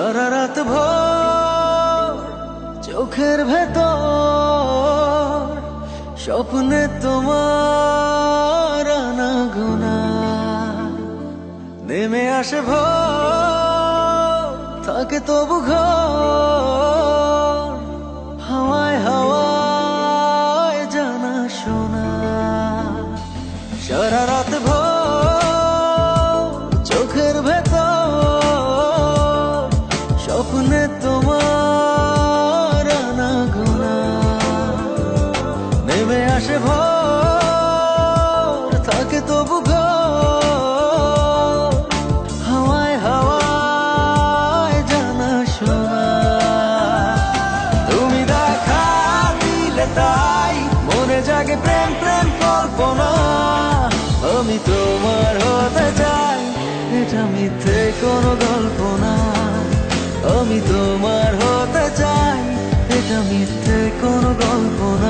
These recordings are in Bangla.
সারা রাত ভোর চোখের ভেতর স্বপ্নে তোমার গুনা নেমে আসে ভোর থাকে তবু ঘর। আসে ভোর, থাকে তবু ঘর। হাওয়ায় হাওয়ায় জানা শোনা। তুমি দেখা দিলে তাই মনে জাগে প্রেম প্রেম কল্পনা। আমি তোমার হতে চাই, এটা মিথ্যে কোনো গল্প না আমি তোমার হতে চাই, এটা মিথ্যে কোনো গল্প না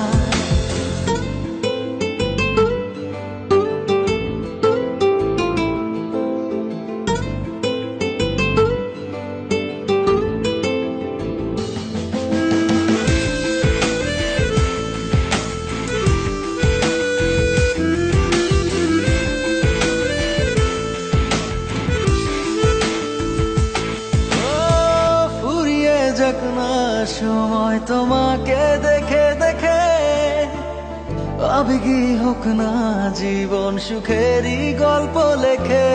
সময় তোমাকে দেখে দেখে আবেগী হোক না জীবন সুখেরই গল্প লেখে।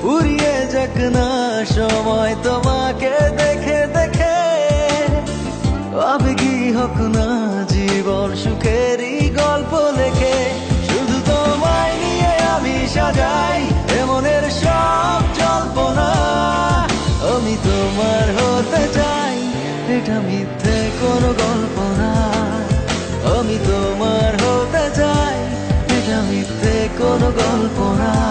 ফুরিয়ে যাক না সময় তোমাকে দেখে দেখে আবেগী হোক না জীবন সুখেরই গল্প লেখে। শুধু তোমায় নিয়ে আমি সাজাই আমি